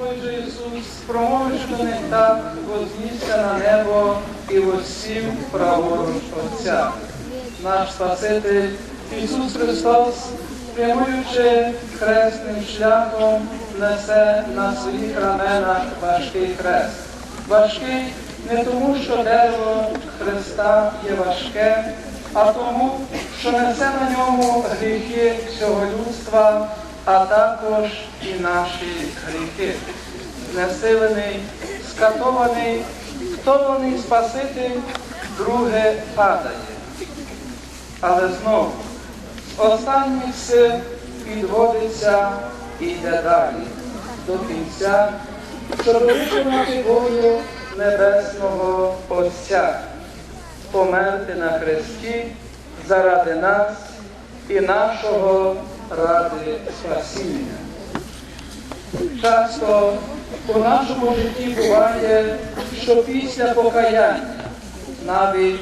Господь же Ісус, них так, вознісся на небо і восім праворуч Отця. Наш Спаситель Ісус Христос, прямуючи хресним шляхом, несе на своїх раменах важкий хрест. Важкий не тому, що дерево Христа є важке, а тому, що несе на ньому гріхи всього людства, а також і наші гріхи. Знесилений, скатований, втомлений Спаситель, друге падає. Але знову з останніх сил підводиться і йде далі до кінця, щоб виконати волю Небесного Отця, померти на хресті заради нас і нашого ради спасіння. Часто у нашому житті буває, що після покаяння, навіть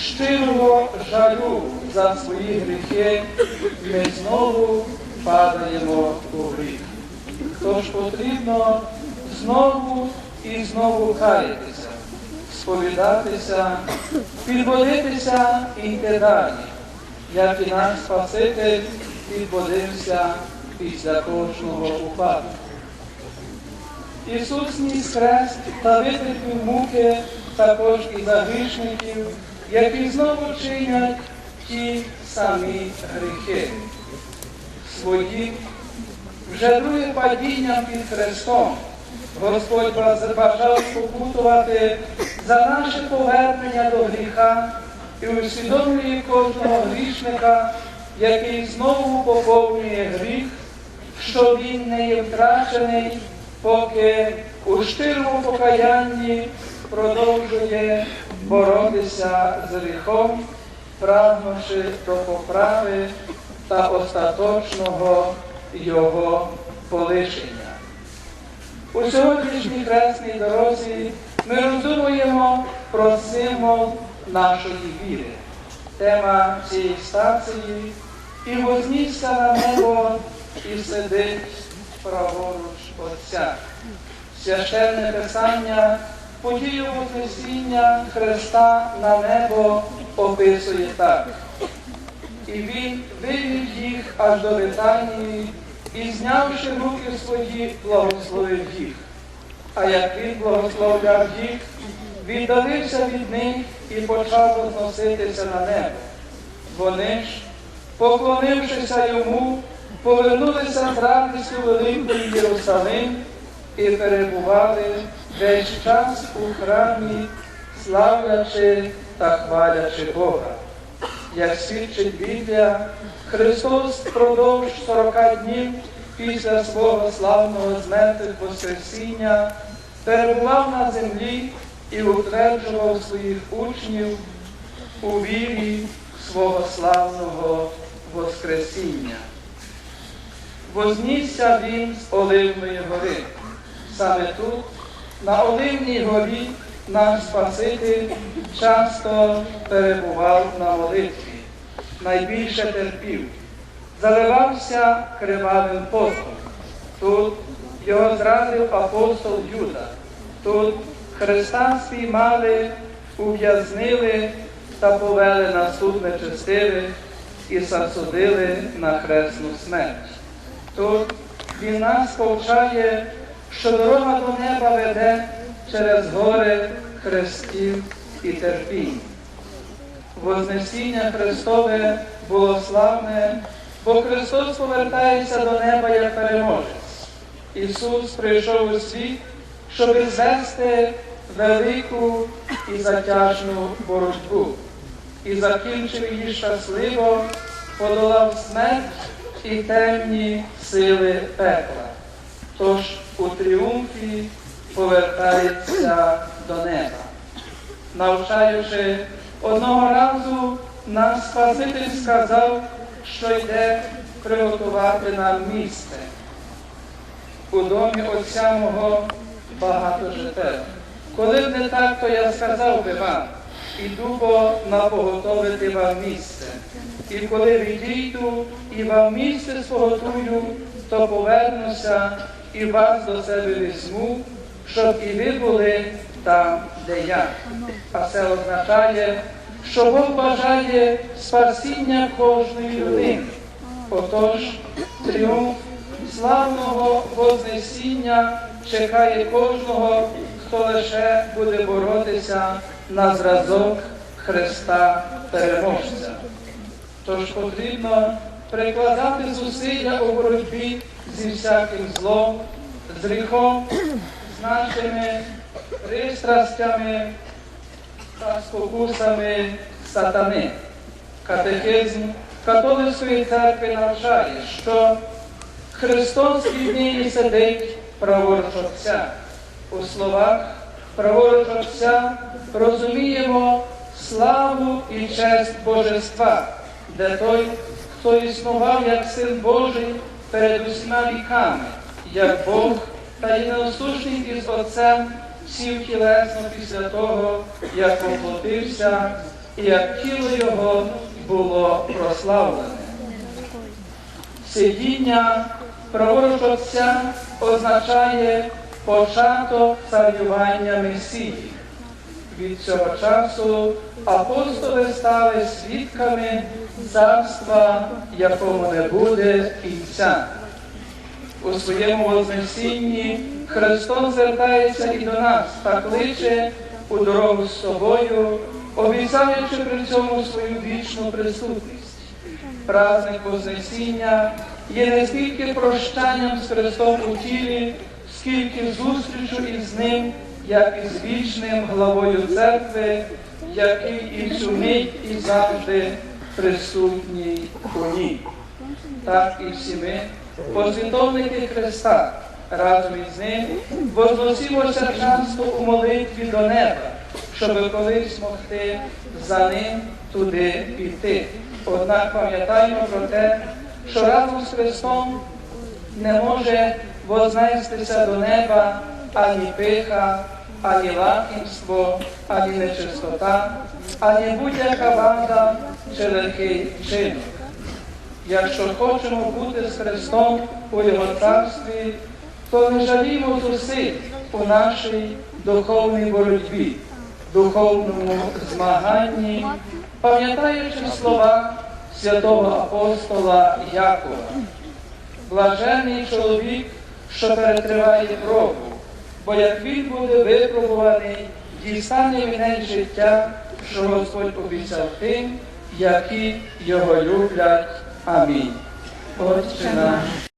щирого жалю за свої гріхи, ми знову падаємо у гріх. Тож потрібно знову і знову каятися, сповідатися, підводитися і йти далі, як і наш Спаситель підводився після кожного упадку. Ісус ніс хрест та витерпів муки також і за грішників, які знову чинять ті самі гріхи. Свої вже друге падіння під Христом. Господь бажав спокутувати за наше повернення до гріха і усвідомлює кожного грішника, який знову поповнює гріх, що він не є втрачений, поки у щирому покаянні продовжує боротися з гріхом, прагнувши до поправи та остаточного його полишення. У сьогоднішній хресній дорозі ми роздумуємо про символ нашої віри. Тема цієї стації і вознісся на небо і сидить праворуч Отця. Священне Писання подію Вознесіння Христа на небо описує так. І він вивів їх аж до Витанії і, знявши руки свої, благословив їх. А як він благословляв їх, віддалився від них і почав возноситися на небо. Вони ж, поклонившися йому, повернулися з радістю великою в Єрусалим і перебували весь час у храмі, славлячи та хвалячи Бога. Як свідчить Біблія, Христос впродовж 40 днів після свого славного з мертвих Воскресіння перебував на землі і утверджував своїх учнів у вірі свого славного Воскресіння. Вознісся він з Оливної гори. Саме тут, на Оливній горі, наш Спаситель часто перебував на молитві, найбільше терпів, заливався кривавим постом. Тут його зрадив апостол Юда. Тут Христа спіймали, ув'язнили та повели на суд нечестивих і засудили на хресну смерть. Тут він нас повчає, що дорога до неба веде через гори хрестів і терпінь. Вознесіння Христове було славне, бо Христос повертається до неба як переможець. Ісус прийшов у світ, щоб звести велику і затяжну боротьбу і закінчив її щасливо, подолав смерть і темні сили пекла. Тож у тріумфі повертається до неба. Навчаючи одного разу, наш Спаситель сказав, що йде приготувати нам місце. У домі Отця мого багато жител. Коли б не так, то я сказав би вам, іду бо напоготовити вам місце. І коли відійду і вам місце споготую, то повернуся і вас до себе візьму, щоб і ви були там, де я. А це означає, що Бог бажає спасіння кожної людини. Отож, тріумф славного Вознесіння чекає кожного, хто лише буде боротися на зразок Христа Переможця. Тож потрібно прикладати зусилля у боротьбі зі всяким злом, з гріхом, з нашими пристрастями та спокусами сатани. Катехизм католицької церкви навчає, що Христос віднині сидить праворуч Отця. У словах праворуч Отця розуміємо славу і честь Божества, де той, хто існував як Син Божий перед усіма віками, як Бог та єдиносушний із Отцем сів тілесно після того, як воплотився, і як тіло Його було прославлене. Сидіння праворуч Отця означає початок царювання Месії. Від цього часу апостоли стали свідками царства, якому не буде кінця. У своєму Вознесінні Христос звертається і до нас та кличе у дорогу з собою, обіцяючи при цьому свою вічну присутність. Праздник Вознесіння є не стільки прощанням з Христом у тілі, скільки зустрічю із Ним, як і з вічним главою церкви, який і цю мить і завжди присутній у ній. Так і всі ми, послідовники Христа, разом із ним возносимося часто у молитві до неба, щоб колись могти за ним туди піти. Однак пам'ятаємо про те, що разом з Христом не може вознестися до неба ані пиха, ані лакімство, ані нечистота, ані будь-яка вада чи легкий вчинок. Якщо хочемо бути з Христом у Його царстві, то не жалімо зусиль у нашій духовній боротьбі, духовному змаганні, пам'ятаючи слова святого апостола Якова. Блажений чоловік, що перетриває пробу, бо як він буде випробуваний, дістане він життя, що Господь обіцяв тим, які його люблять. Амінь. Отче наш,